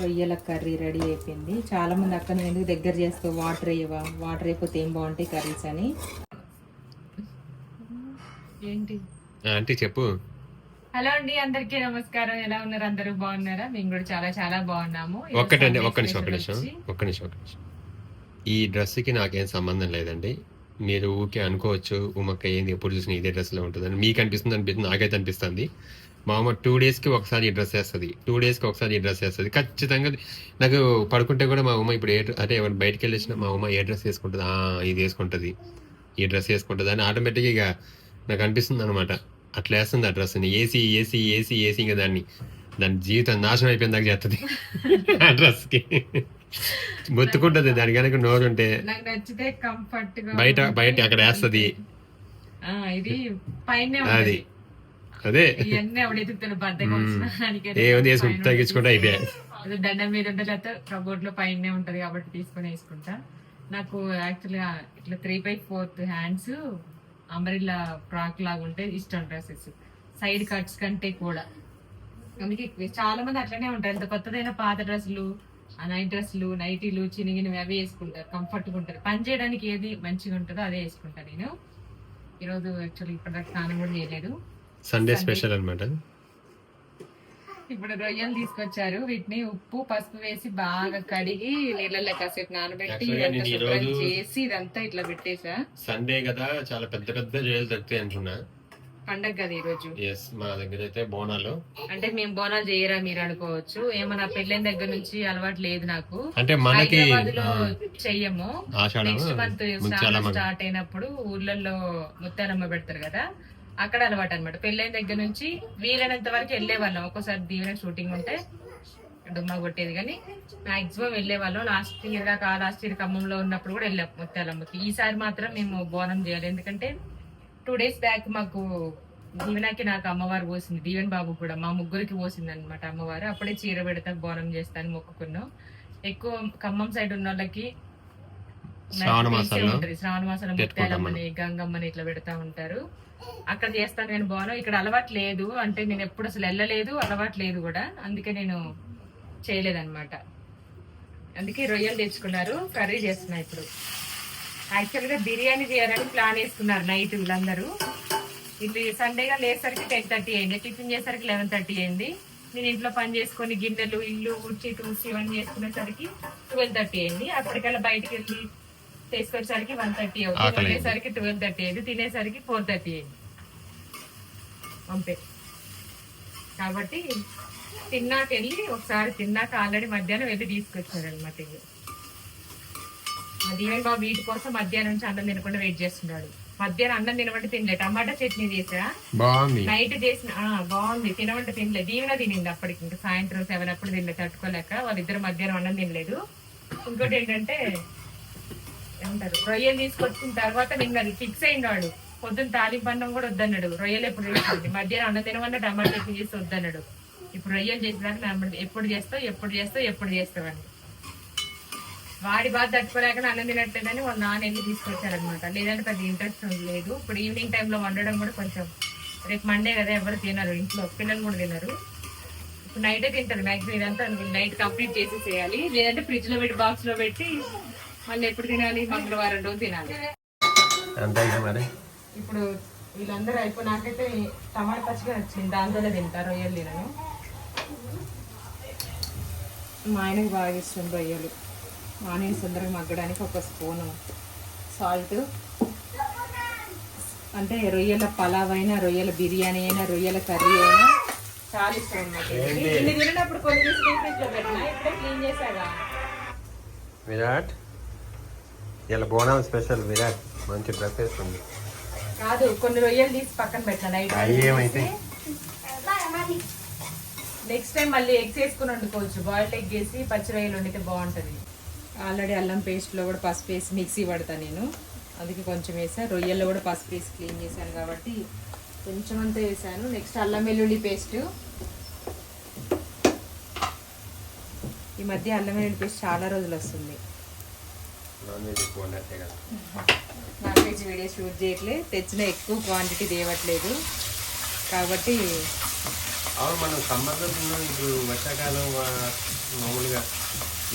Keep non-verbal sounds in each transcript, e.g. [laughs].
రొయ్యల curry ready అయిపోయింది. చాలా మంది అక్క నువ్వు ఎందుకు దగ్గర చేస్తావు వాటర్ వేయవా? వాటర్ అయిపోతే ఏం బాగుంటాయి కర్రీస్ అని? ఏంటి? ఆంటీ చెప్పు. హలో అండి అందరికీ నమస్కారం. ఎలా ఉన్నారు? అందరూ బాగున్నారా? మేము కూడా చాలా చాలా బాగున్నాము. ఒక్కటండి ఒక్క నిమిషం ఒక్క నిమిషం ఒక్క నిమిషం ఒక్క నిమిషం. ఈ డ్రెస్కి నాకేం సంబంధం లేదండి. మీరు ఊకే అనుకోవచ్చు ఉమక్క ఏంది ఎప్పుడు చూసినా ఇదే డ్రెస్లో ఉంటుందని. మీకు అనిపిస్తుంది అనిపిస్తుంది నాకైతే అనిపిస్తుంది. మా అమ్మ టూ డేస్కి ఒకసారి ఈ డ్రెస్ వేస్తుంది. టూ డేస్కి ఒకసారి ఈ డ్రెస్ వేస్తుంది. ఖచ్చితంగా నాకు పడుకుంటే కూడా మా అమ్మ ఇప్పుడు ఏ అంటే ఎవరు బయటకు వెళ్ళేసిన మా అమ్మ ఏ డ్రెస్ వేసుకుంటుంది? ఆ, ఇది వేసుకుంటుంది. ఈ డ్రెస్ వేసుకుంటుంది అని ఆటోమేటిక్గా ఇక నాకు అనిపిస్తుంది అనమాట అట్లా వేస్తుంది ఆ డ్రెస్ని ఏసీ ఏసీ ఏసీ ఏసీ ఇంకా దాన్ని. దాని జీవితం నాశనం అయిపోయిన దాకా చేస్తుంది. [laughs] ఆ డ్రెస్కి మొత్తుకుంటుంది. దాని కనుక నోరు ఉంటే నాకు నచ్చితే కంఫర్ట్గా బయట బయట అక్కడ వేస్తుంది. అది. అదే ఇవన్నీ ఆవిడ ఎదుగుతాడు బద్దగా వచ్చిన ఏముంది వేసుకుంటే తగ్గించుకుంటే అది దండం మీద ఉంటే లేకపోతే కబోర్డ్లో పైనే ఉంటది కాబట్టి తీసుకొని వేసుకుంటా. నాకు యాక్చువల్గా ఇట్లా three by fourth hands umbrella frock లాగా ఉంటే ఇష్టం డ్రెస్సెస్ సైడ్ కట్స్ కంటే కూడా. అందుకే చాలా మంది అట్లనే ఉంటారు. ఎంత కొత్తదైన పాత డ్రెస్సులు ఆ నైట్ డ్రెస్సులు నైటీలు చినిగినవి అవి వేసుకుంటారు కంఫర్ట్గా ఉంటారు. పని చేయడానికి ఏది మంచిగా ఉంటుందో అదే వేసుకుంటా నేను. ఈరోజు యాక్చువల్లీ ఇప్పటిదాకా స్నానం కూడా చేయలేదు. సండే స్పెషల్ అనమాట ఇప్పుడు రొయ్యలు తీసుకొచ్చారు. వీటిని ఉప్పు పసుపు వేసి బాగా కడిగి నీళ్ళల్లో కాసేపు నానబెట్టి శుభ్రం చేసి ఇదంతా ఇట్లా పెట్టేసా? సండే కదా చాలా పెద్ద పెద్ద జైలు దొరుకుతాయి అనుకున్నా పండగ కదా ఈ రోజు ఎస్ మా దగ్గర అయితే బోనాలు. అంటే మేము బోనాలు చేయరా మీరు అనుకోవచ్చు. ఏమన్నా పెళ్ళైన దగ్గర నుంచి అలవాటు లేదు నాకు. అంటే మనకి చెయ్యము. నెక్స్ట్ మంత్ స్టార్ట్ అయినప్పుడు ఊర్లలో ముత్తానమ్మ పెడతారు కదా. అక్కడ అలవాటు అనమాట పెళ్ళైన దగ్గర నుంచి వీలైనంత వరకు వెళ్ళే వాళ్ళం ఒక్కోసారి దీవెన షూటింగ్ ఉంటే డుమ్మా కొట్టేది కానీ మాక్సిమం వెళ్ళే వాళ్ళం లాస్ట్ ఇయర్ కాక లాస్ట్ ఇయర్ ఖమ్మంలో ఉన్నప్పుడు కూడా వెళ్ళాం ముత్యాలమ్మకి. ఈసారి మాత్రం మేము బోనం చేయాలి. ఎందుకంటే టూ డేస్ బ్యాక్ మాకు దీవెనకి నాకు అమ్మవారు పోసింది. దీవెన్ బాబు కూడా మా ముగ్గురికి పోసింది అనమాట అమ్మవారు. అప్పుడే చీర పెడతా బోనం చేస్తాను మొక్కుకున్నాం. ఎక్కువ ఖమ్మం సైడ్ ఉన్న వాళ్ళకి శ్రావణ తెలిసే ఉంటది. శ్రావణ మాసంలో ముత్యాలమ్మని గంగమ్మని ఇట్లా పెడతా ఉంటారు. అక్కడ చేస్తాను నేను బోనం ఇక్కడ అలవాటు లేదు. అంటే నేను ఎప్పుడు అసలు వెళ్ళలేదు అలవాటు లేదు కూడా. అందుకే నేను చేయలేదన్నమాట. అందుకే రొయ్యలు తెచ్చుకున్నారు. కర్రీ చేస్తున్నా ఇప్పుడు. యాక్చువల్గా బిర్యానీ చేయాలని ప్లాన్ వేసుకున్నారు నైట్ వీళ్ళందరూ. ఇది సండేగా లేసరికి టెన్ థర్టీ అయింది. టిఫిన్ చేసరికి లెవెన్ థర్టీ అయింది. నేను ఇంట్లో పని చేసుకొని గిన్నెలు ఇల్లు ఉడ్చి తుడిచి ఇవన్నీ చేసుకునేసరికి ట్వెల్వ్ థర్టీ అయింది. అప్పటికల్లా బయటికి వెళ్ళి తీసుకొచ్చేసరికి వన్ థర్టీ అవుతుంది. వెళ్ళేసరికి ట్వెల్వ్ థర్టీ అయింది. తినేసరికి ఫోర్ థర్టీ అయింది. అంతే. కాబట్టి తిన్నాక వెళ్ళి ఒకసారి తిన్నాక ఆల్రెడీ మధ్యాహ్నం వెళ్ళి తీసుకొచ్చారు అనమాట ఇవి మా దీవెన్ బాబు వీటి కోసం మధ్యాహ్నం నుంచి అన్నం తినకుండా వెయిట్ చేస్తున్నాడు. మధ్యాహ్నం అన్నం తినమంటే తినలే. టమాటా చట్నీ చేసా? నైట్ చేసిన ఆ, బాగుంది. తినమంటే తినలే. దీవెన తినింది అప్పటికి. ఇంకా సాయంత్రం సెవెన్ అప్పుడు తినలే. తట్టుకోలేక వాళ్ళిద్దరు మధ్యాహ్నం అన్నం తినలేదు. ఇంకోటి ఏంటంటే ఏమంటారు? రొయ్యలు తీసుకొచ్చిన తర్వాత నిన్న ఫిక్స్ అయినాడు పొద్దున్న తాలింపు అన్నం కూడా వద్దన్నాడు. రొయ్యలు ఎప్పుడు చేస్తుంది మధ్యాహ్నం అన్నం తినమన్నా టమాటా చట్నీ చేసి వద్దన్నాడు. ఇప్పుడు రొయ్యలు చేసినాక నా ఎప్పుడు చేస్తావు ఎప్పుడు చేస్తావు ఎప్పుడు చేస్తావు అని. వాడి బాధ తట్టుకోలేక అన్నం తినట్లేదని వాళ్ళ నాన్న వెళ్ళి తీసుకొచ్చారనమాట లేదంటే పెద్ద ఇంట్రెస్ట్ లేదు. ఇప్పుడు ఈవినింగ్ టైంలో వండడం కూడా కొంచెం రేపు మండే కదా ఎవరు తినరు. ఇంట్లో పిల్లలు కూడా తినరు. ఇప్పుడు నైటే తింటారు మ్యాక్సిమం ఇదంతా నైట్ కంప్లీట్ చేసి చేయాలి లేదంటే ఫ్రిడ్జ్లో పెట్టి బాక్స్లో పెట్టి మళ్ళీ ఎప్పుడు తినాలి? మంగళవారం రోజు తినాలి. అంతే ఇక మరి? ఇప్పుడు వీళ్ళందరూ అయిపో నాకైతే టమాటా పచ్చిగా వచ్చింది. దాంతోనే తింటారు రొయ్యలు తినను. మా ఆయనకు బాగా ఇష్టం రొయ్యలు. ఆనియన్స్ తొందరగా మగ్గడానికి ఒక స్పూను సాల్ట్. అంటే రొయ్యల పలావ్ అయినా రొయ్యల బిర్యానీ అయినా రొయ్యల కర్రీ అయినా చాలా ఇష్టం అన్నమాట. ఇన్ని తినప్పుడు కొన్ని తీసి ఫ్రిడ్జ్లో పెట్టినా ఇప్పుడే క్లీన్ చేశాగా. విరాట్? ఇలా బోనాలు స్పెషల్ విరాట్ మంచి డ్రెస్ వేస్తుంది కాదు కొన్ని రొయ్యలు తీసి పక్కన పెట్టిన నైట్ అవి ఏమైతే? నెక్స్ట్ టైం మళ్ళీ ఎగ్స్ వేసుకుని వండుకోవచ్చు. బాయిల్డ్ ఎగ్ వేసి పచ్చి రొయ్యలు వండితే బాగుంటుంది. ఆల్రెడీ అల్లం పేస్ట్లో కూడా పసుపు వేసి మిక్సీ పడతా నేను. అందుకే కొంచెం వేసాను రొయ్యల్లో కూడా పసుపు వేసి క్లీన్ చేశాను కాబట్టి కొంచెం అంతా వేసాను. నెక్స్ట్ అల్లం వెల్లుల్లి పేస్ట్ ఈ మధ్య అల్లం వెల్లుల్లి పేస్ట్ చాలా రోజులు వస్తుంది. నాన్ వెజ్ ఎక్కువ ఉన్నట్టే కదా నాన్ వెజ్ వీడియో షూట్ చేయట్లే. తెచ్చిన ఎక్కువ క్వాంటిటీ తేవట్లేదు. కాబట్టి అవును మనం సమ్మర్లో తిన్నాం. ఇప్పుడు వర్షాకాలం మామూలుగా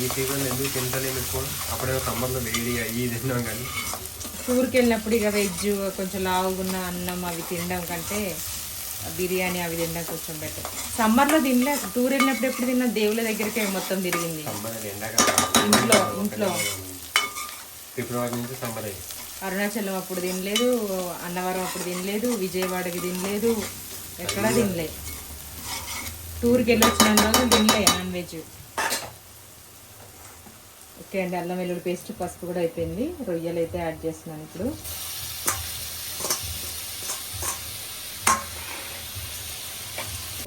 ఈ సీజన్ ఎందుకు తింటలేము ఎక్కువ? అప్పుడే సమ్మర్లో వేడి అయ్యి తిన్నాం కానీ. టూర్కి వెళ్ళినప్పుడు ఇక వెజ్ కొంచెం లావుగున్న అన్నం అవి తినడం కంటే బిర్యానీ అవి తినడం కొంచెం బెటర్ సమ్మర్లో తినలే. టూర్ వెళ్ళినప్పుడు ఎప్పుడు తిన్నా దేవుళ్ళ దగ్గరికి మొత్తం తిరిగింది. ఇంట్లో ఇంట్లో. ఫిబ్రవరి నుంచి సమ్మర్ అయ్యి అరుణాచలం అప్పుడు తినలేదు అన్నవరం అప్పుడు తినలేదు విజయవాడకి తినలేదు ఎక్కడా తినలే. టూర్కి వెళ్ళి వచ్చిన రోజులు తినలే నాన్ వెజ్. ఓకే అండి అల్లం వెల్లుల్లి పేస్ట్ పసుపు కూడా అయిపోయింది. రొయ్యలు అయితే యాడ్ చేస్తున్నాను ఇప్పుడు.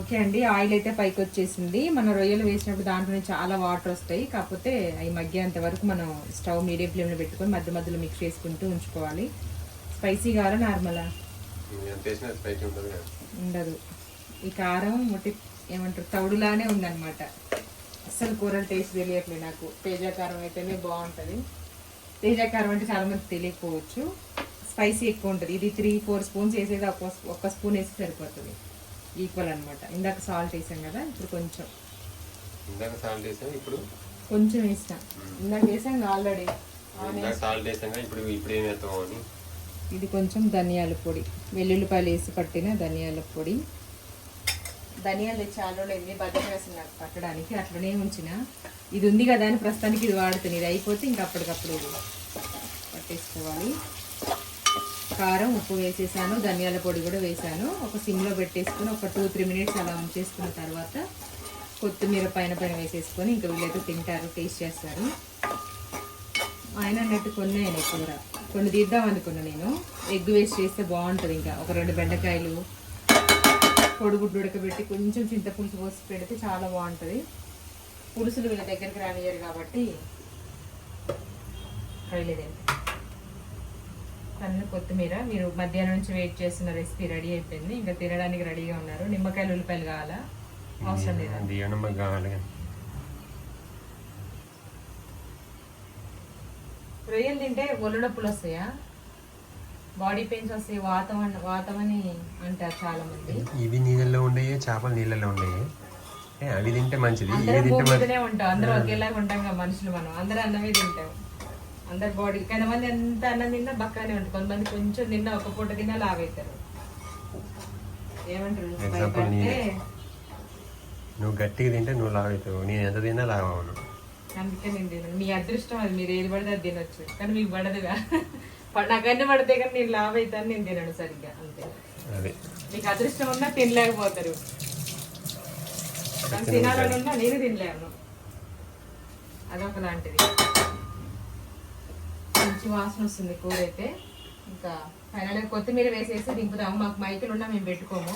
ఓకే అండి ఆయిల్ అయితే పైకి వచ్చేసింది మన రొయ్యలు వేసినప్పుడు దాంట్లో చాలా వాటర్ వస్తాయి. కాకపోతే అవి మగ్గేంత వరకు మనం స్టవ్ మీడియం ఫ్లేమ్లో పెట్టుకొని మధ్య మధ్యలో మిక్స్ చేసుకుంటూ ఉంచుకోవాలి. స్పైసీ కావాలా నార్మలా? ఉండదు. ఈ కారం మొట్టి ఏమంటారు తవుడులానే ఉందన్నమాట. అస్సలు కూరలు టేస్ట్ తెలియట్లేదు నాకు. తేజా కారం అయితేనే బాగుంటుంది. తేజా కారం అంటే చాలా మంది తెలియకపోవచ్చు. స్పైసీ ఎక్కువ ఉంటుంది. ఇది త్రీ ఫోర్ స్పూన్స్ వేసేది ఒక్క ఒక్క స్పూన్ వేసి సరిపోతుంది. ఈక్వల్ అన్నమాట. ఇందాక సాల్ట్ వేసాం కదా ఇప్పుడు కొంచెం. ఇందాక సాల్ట్ వేసాం ఇప్పుడు? కొంచెం వేసిన. ఇందాక వేసాం ఆల్రెడీ ఇందాక సాల్ట్ వేసాం ఇప్పుడు ఇప్పుడు ఏం వేస్తాం ఇది కొంచెం ధనియాల పొడి. వెల్లుల్లిపాయలు వేసి పట్టిన ధనియాల పొడి. ధనియాలు తెచ్చి ఆల్రెడీ ఎన్ని బద్దలు వేసిన నాకు పట్టడానికి అట్లనే ఉంచిన. ఇది ఉంది కదా అని ప్రస్తుతానికి ఇది వాడుతుంది ఇది అయిపోతే ఇంకా అప్పటికప్పుడు పట్టేసుకోవాలి. కారం ఉప్పు వేసేసాను ధనియాల పొడి కూడా వేసాను. ఒక సిమ్లో పెట్టేసుకుని ఒక టూ త్రీ మినిట్స్ అలా ఉంచేసుకున్న తర్వాత కొత్తిమీర పైన పైన వేసేసుకొని ఇంకా వీళ్ళైతే తింటారు టేస్ట్ చేస్తారు. ఆయన అన్నట్టు కొన్ని ఆయన కూర కొన్ని తీద్దాం అనుకున్నా నేను. ఎగ్ వేస్ట్ చేస్తే బాగుంటుంది ఇంకా. ఒక రెండు బెండకాయలు పొడిగుడ్డు ఉడకబెట్టి కొంచెం చింతపులుసు పోసి పెడితే చాలా బాగుంటుంది. పులుసులు వీళ్ళ దగ్గరికి రానియరు కాబట్టి కైలేదండి కన్ను కొత్తిమీర. మీరు మధ్యాహ్నం నుంచి వెయిట్ చేస్తున్న రెసిపీ రెడీ అయిపోయింది. ఇంకా తినడానికి రెడీగా ఉన్నారు. నిమ్మకాయలు ఉల్లిపాయలు కావాలా? అవసరం లేదా? కావాలి రొయ్యలు తింటే ఒళ్ళు నొప్పులు వస్తాయా? బాడీ పెయిన్స్ వస్తాయి. వాతం అన్- వాతం అని అంటారు చాలా మంది ఇవి నీళ్ళల్లో ఉండేవి చేపలు నీళ్ళల్లో ఉండేవి ఏ, అవి తింటే మంచిది. అందరూ ఒకేలాగా ఉంటాం కదా మనుషులు మనం. అందరూ అన్నమే తింటాం. అందరు బాడీ కొంతమంది ఎంత అన్నం తిన్నా బక్కనే ఉంటుంది. కొంతమంది కొంచెం తిన్నా ఒక పూట తిన్నా లావైతారు ఏమంటారు? నేనే. నువ్వు గట్టిగా తింటే నువ్వు లాగవుతావు నేను ఎంత తిన్నా లాగవను. అందుకే నేను తినను. మీ అదృష్టం అది. మీరు ఏది పడితే అది తినొచ్చు. కానీ మీకు పడదుగా. ప- నాకు అన్ని పడితే కానీ నేను లావ్ అవుతాను నేను తినను సరిగ్గా. అంతే. అదే. మీకు అదృష్టం ఉన్నా తినలేకపోతారు. తినాలని ఉన్నా నేను తినలేను. అదొక లాంటిది మంచి వాసన వస్తుంది కూర అయితే ఇంకా ఫైనల్గా కొత్తిమీర వేసేసి దింపుదాము. మాకు మైకులు ఉన్నా మేము పెట్టుకోము.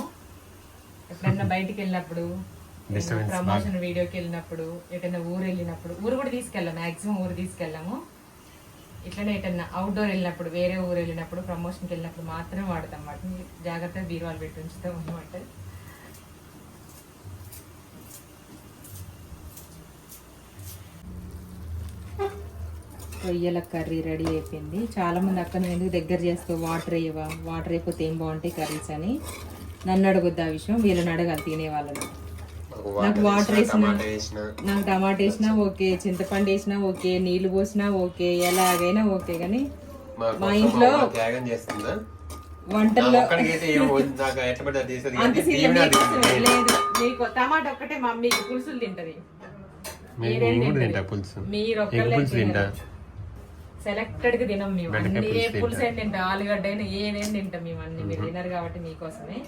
ఎప్పుడన్నా బయటికి వెళ్ళినప్పుడు ప్రమోషన్ వీడియోకి వెళ్ళినప్పుడు ఎటన్నా ఊరు వెళ్ళినప్పుడు ఊరు కూడా తీసుకెళ్ళాం. మాక్సిమం ఊరు తీసుకెళ్ళాము. ఇట్లనే ఎటన్నా అవుట్డోర్ వెళ్ళినప్పుడు వేరే ఊరు వెళ్ళినప్పుడు ప్రమోషన్కి వెళ్ళినప్పుడు మాత్రమే వాడతాం వాటిని. జాగ్రత్తగా బీరువాలు పెట్టి ఉంచుతాం అనమాట రొయ్యల కర్రీ రెడీ అయిపోయింది. చాలా మంది అక్క నువ్వు ఎందుకు దగ్గర చేస్తావు? వాటర్ వేయవా? వాటర్ అయిపోతే ఏం బాగుంటాయి కర్రీస్ అని నన్ను అడగొద్దు ఆ విషయం. వీళ్ళని అడగాలి తినే వాళ్ళని నాకు వాటర్ వేసిన నాకు టమాటా వేసినా ఓకే చింతపండు వేసినా ఓకే నీళ్ళు పోసినా ఓకే ఎలాగైనా ఓకే. కానీ మా ఇంట్లో వంటల్లో మీకు టమాటా ఒక్కటే మా మీకు పులుసులు తింటది. మీరేం పులుసు. తింటా. సెలెక్టెడ్గా తినం మేము. అన్ని ఏ పులుసు అయినా తింటాం. ఆలుగడ్డ అయినా ఏదైనా తింటాం మేము అన్ని. మీరు తినరు కాబట్టి మీకోసమే.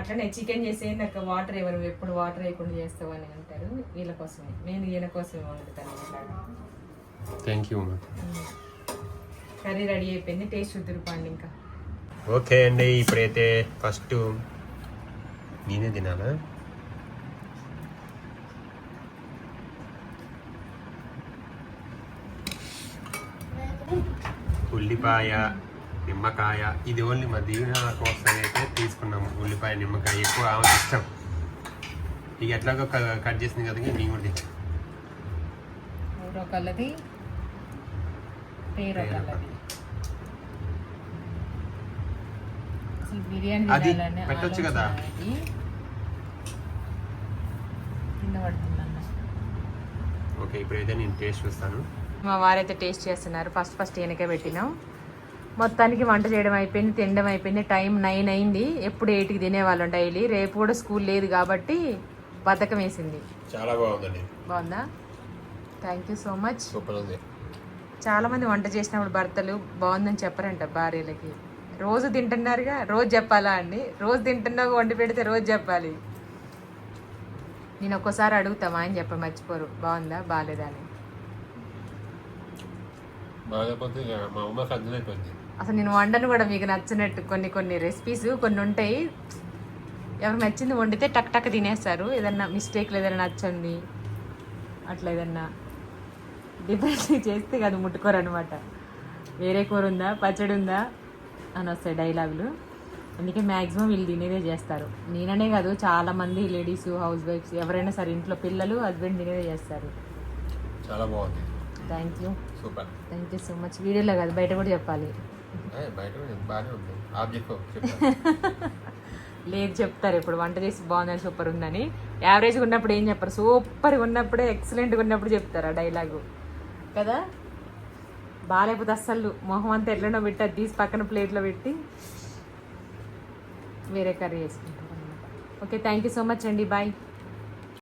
అట్లనే చికెన్ చేసేది నాకు వాటర్ ఎవరు ఎప్పుడు వాటర్ వేయకుండా చేస్తావు అని అంటారు. వీళ్ళ కోసమే. నేను ఈయన కోసమే వండుతాను థ్యాంక్ యూ కర్రీ రెడీ అయిపోయింది. టేస్ట్ చూద్దరు పండి ఇంకా. ఓకే అండి ఇప్పుడైతే ఫస్ట్ నేనే తినాలా? ఉల్లిపాయ నిమ్మకాయ ఇది ఓన్లీ మా దీవెన కోసం అయితే తీసుకున్నాము. ఉల్లిపాయ నిమ్మకాయ ఎక్కువ ఆమె ఇష్టం. ఇక ఎట్లాగో కట్ చేసింది కదా నేను కూడా బిర్యానీ అది తినాలని పెట్టొచ్చు కదా? పడుతుంది. ఓకే ఇప్పుడైతే నేను టేస్ట్ చూస్తాను. మా వారైతే టేస్ట్ చేస్తున్నారు. ఫస్ట్ ఫస్ట్ వెనకే పెట్టినాం. మొత్తానికి వంట చేయడం అయిపోయింది తినడం అయిపోయింది. టైం నైన్ అయింది. ఎప్పుడు ఎయిట్కి తినేవాళ్ళం డైలీ రేపు కూడా స్కూల్ లేదు కాబట్టి బద్ధకం వేసింది. చాలా బాగుందండి. బాగుందా? Thank you so much super ఉంది. చాలామంది వంట చేసినప్పుడు భర్తలు బాగుందని చెప్పరంట భార్యలకి. రోజు తింటున్నారుగా రోజు చెప్పాలా అండి? రోజు తింటున్నావు వండి పెడితే రోజు చెప్పాలి. నేను ఒక్కోసారి అడుగుతామా అని చెప్ప మర్చిపోరు. బాగుందా? బాగాలేదా అని. బాగాపోతే మా అమ్మకి అర్థమైపోయింది అసలు నేను వండను కూడా మీకు నచ్చినట్టు. కొన్ని కొన్ని రెసిపీస్ కొన్ని ఉంటాయి. ఎవరికి నచ్చింది వండితే టక్ టక్ తినేస్తారు. ఏదన్నా మిస్టేక్లు ఏదైనా నచ్చండి అట్లా ఏదన్నా డిఫరెంట్ చేస్తే అది ముట్టుకోరు అనమాట వేరే కూర ఉందా? పచ్చడి ఉందా? అని వస్తాయి డైలాగులు అందుకే మ్యాక్సిమం వీళ్ళు తినేదే చేస్తారు. నేననే కాదు చాలా మంది లేడీస్ హౌస్ వైఫ్స్ ఎవరైనా సరే ఇంట్లో పిల్లలు హస్బెండ్ తినేదే చేస్తారు. చాలా బాగుంది. Thank you. Super. Thank you so much. వీడియోలో కాదు బయట కూడా చెప్పాలి. [laughs] లేదు చెప్తారు ఇప్పుడు. వంట చేసి బాగుందని సూపర్ ఉందని. యావరేజ్గా ఉన్నప్పుడు ఏం చెప్పరు. సూపర్గా ఉన్నప్పుడే ఎక్సలెంట్గా ఉన్నప్పుడు చెప్తారు ఆ డైలాగు. కదా? బాగాలేకపోతే అస్సలు మొహం అంతా ఎట్లనో పెట్టి అది తీసి పక్కన ప్లేట్లో పెట్టి వేరే కర్రీ చేసుకుంటారు అనమాట okay thank you so much అండి. బాయ్